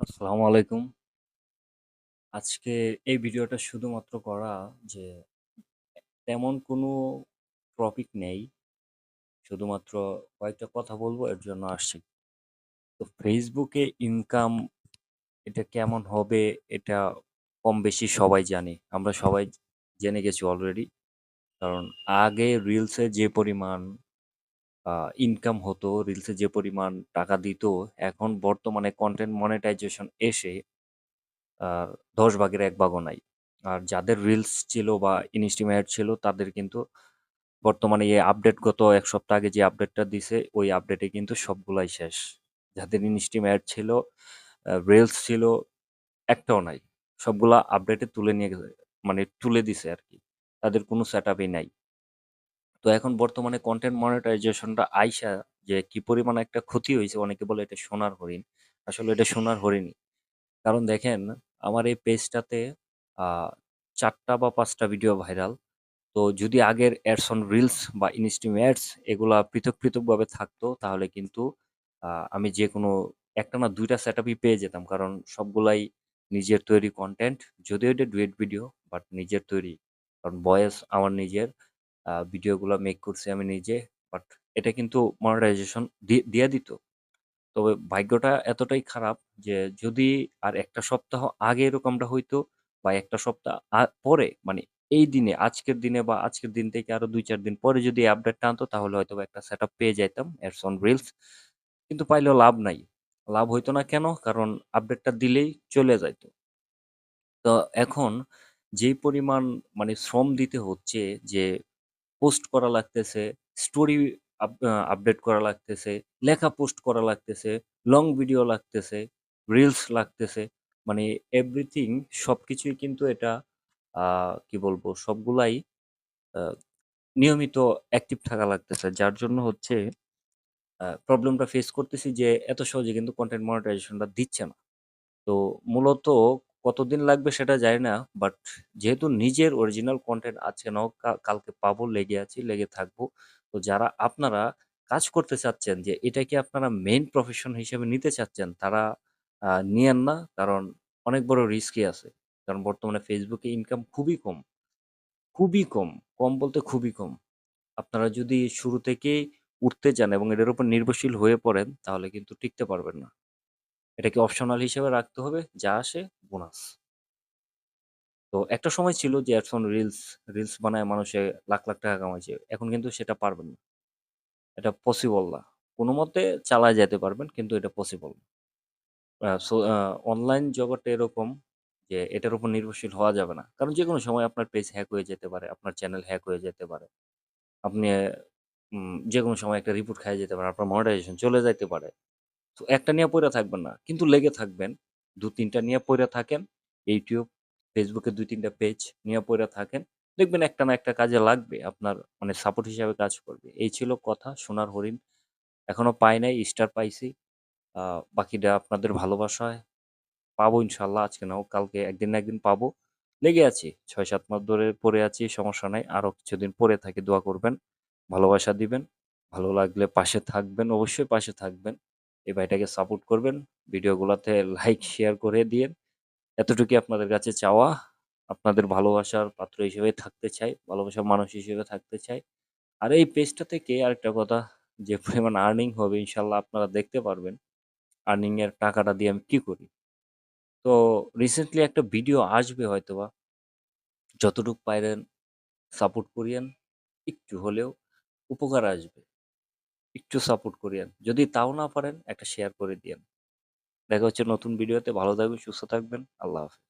আসসালামু আলাইকুম। আজকে এই ভিডিওটা শুধুমাত্র করা যে, তেমন কোনো টপিক নেই। শুধুমাত্র কয়েকটা কথা বলব, এর জন্য আসছি। তো এ ইনকাম এটা কেমন হবে, এটা কম বেশি সবাই জানি। আমরা সবাই জেনে গেছি অলরেডি। কারণ আগে রিলসে যে পরিমাণ ইনকাম হতো, রিলসে যে পরিমাণ টাকা দিত, এখন বর্তমানে কনটেন্ট মনিটাইজেশন এসে ১০ ভাগের ১ ভাগও নাই। আর যাদের রিলস ছিল বা ইনস্টিম অ্যাড ছিল তাদের কিন্তু বর্তমানে এই আপডেট গত ১ সপ্তাহ আগে যে আপডেটটা দিছে ওই আপডেটে কিন্তু সবগুলাই শেষ। যাদের ইনস্টিম অ্যাড ছিল, রিলস ছিল একটাও নাই। সবগুলা আপডেটে তুলে নিয়ে মানে তুলে দিছে আরকি। তাদের কোনো সেটআপই নাই। তো এখন বর্তমানে কনটেন্ট মনিটাইজেশনটা আইসা যে কি পরিমাণ একটা ক্ষতি হয়েছে অনেকে বলে এটা সোনার হরিণ। আসলে এটা সোনার হরিণই। কারণ দেখেন আমার এই পেজটাতে আ ৪ টা বা পাঁচটা ভিডিও ভাইরাল। তো যদি আগের অ্যাডস অন রিলস বা ইনস্টিম অ্যাডস এগুলা পৃথক, পৃথকভাবে থাকতো তাহলে কিন্তু আ আমি যেকোনো ১ টা না ২ টা সেটআপই পেয়ে যেতাম। কারণ সবগুলাই নিজের তৈরি কন্টেন্ট যদিও এটা ডুয়েট ভিডিও বাট নিজের তৈরি। কারণ ভয়েস আমার নিজের। ভিডিওগুলা মেক করছি আমি নিজে। বাট এটা কিন্তু মনিটাইজেশন দিয়ে দিত। তবে ভাগ্যটা এতটাই খারাপ যে যদি আর একটা সপ্তাহ আগে এরকমটা হইতো বা একটা সপ্তাহ পরে মানে এই দিনে, আজকের দিনে বা আজকের দিন থেকে আরও ২-৪ দিন পরে যদি আপডেটটা আনতো, তাহলে হয়তোবা একটা সেটআপ পেয়ে যাইতাম অন রিলস। কিন্তু পাইলেও লাভ নাই। লাভ হইতো না কেন? কারণ আপডেটটা দিলেই চলে যাইত। তো এখন যেই পরিমাণ মানে শ্রম দিতে হচ্ছে যে পোস্ট করা লাগতেছে, স্টোরি আপ আপডেট করা লাগতেছে, লেখা পোস্ট করা লাগতেছে, লং ভিডিও লাগতেছে, রিলস লাগতেছে। মানে এভরিথিং সব কিছুই কিন্তু এটা কি বলব সবগুলাই নিয়মিত অ্যাক্টিভ থাকা লাগতেছে। যার জন্য হচ্ছে প্রবলেমটা ফেস করতেছি যে এত সহজে কিন্তু কন্টেন্ট মনিটাইজেশনটা দিচ্ছে না। তো মূলত কতদিন লাগবে সেটা জানি না। বাট যেহেতু নিজের অরিজিনাল কন্টেন্ট আছে না কা কালকে পাবো, লেগে আছি, লেগে থাকব। তো যারা আপনারা কাজ করতে চাচ্ছেন যে এটাকে আপনারা মেইন প্রফেশন হিসেবে নিতে চাচ্ছেন তারা আ নিয়েন না। কারণ অনেক বড় রিস্কি আছে। কারণ বর্তমানে এ ইনকাম খুবই কম। খুবই কম। কম বলতে খুবই কম। আপনারা যদি শুরু থেকেই উঠতে চান এবং এটার উপর নির্ভরশীল হয়ে পড়েন তাহলে কিন্তু টিকতে পারবেন না। এটাকে অপশনাল হিসেবে রাখতে হবে। যা আসে বোনাস। তো একটা সময় ছিল যে অন রিলস, রিলস বানায় মানুষে লাখ, লাখ টাকা কামাইছে। এখন কিন্তু সেটা পারবেন না। এটা পসিবল না। কোনমতে চালায় যেতে পারবেন কিন্তু এটা পসিবল না। সো অনলাইন জগৎটা এরকম যে এটার উপর নির্ভরশীল হওয়া যাবে না। কারণ যেকোনো সময় আপনার পেজ হ্যাক হয়ে যেতে পারে, আপনার চ্যানেল হ্যাক হয়ে যেতে পারে। আপনি উম যেকোনো সময় একটা রিপোর্ট খাইয়া যেতে পারে, আপনার মনিটাইজেশন চলে যাইতে পারে। তো একটা নিয়ে পইড়া থাকবেন না। কিন্তু লেগে থাকবেন। দু তিনটা নিয়ে পইড়া থাকেন। ইউটিউব Facebook এ ২-৩ পেজ নিয়ে পইড়া থাকেন। দেখবেন একটা না একটা কাজে লাগবে। আপনার মানে সাপোর্ট হিসাবে কাজ করবে। এই ছিল কথা সোনার হরিণ। এখনও পাই নাই, স্টার পাইছি। বাকিটা আপনাদের ভালোবাসায় পাবো ইনশাআল্লাহ। আজকে নাও কালকে একদিন না একদিন পাবো। লেগে আছি। ৬-৭ মাস ধরে পড়ে আছি, সমস্যা নাই। আরও কিছুদিন পরে থাকি, দোয়া করবেন। ভালোবাসা দিবেন। ভালো লাগলে পাশে থাকবেন, অবশ্যই পাশে থাকবেন। এই ভাইটাকে সাপোর্ট করবেন। ভিডিওগুলাতে লাইক, শেয়ার করে দিয়েন। এতটুকুই আপনাদের কাছে চাওয়া। আপনাদের ভালোবাসার পাত্র হিসেবে থাকতে চাই। ভালোবাসার মানুষ হিসেবে থাকতে চাই। আর এই পেজটা থেকে আরেকটা কথা যে পরিমাণ আর্নিং হবে ইনশাল্লাহ আপনারা দেখতে পারবেন। আর্নিং এর টাকাটা দিয়ে আমি কি করি। তো রিসেন্টলি একটা ভিডিও আসবে হয়তোবা। যতটুক পাইরেন সাপোর্ট করিয়েন। একটু হলেও উপকার আসবে। একটু সাপোর্ট করিয়েন। যদি তাও না পারেন একটা শেয়ার করে দিয়েন। দেখা হচ্ছে নতুন ভিডিওতে। ভালো থাকবেন, সুস্থ থাকবেন। আল্লাহ হাফেজ।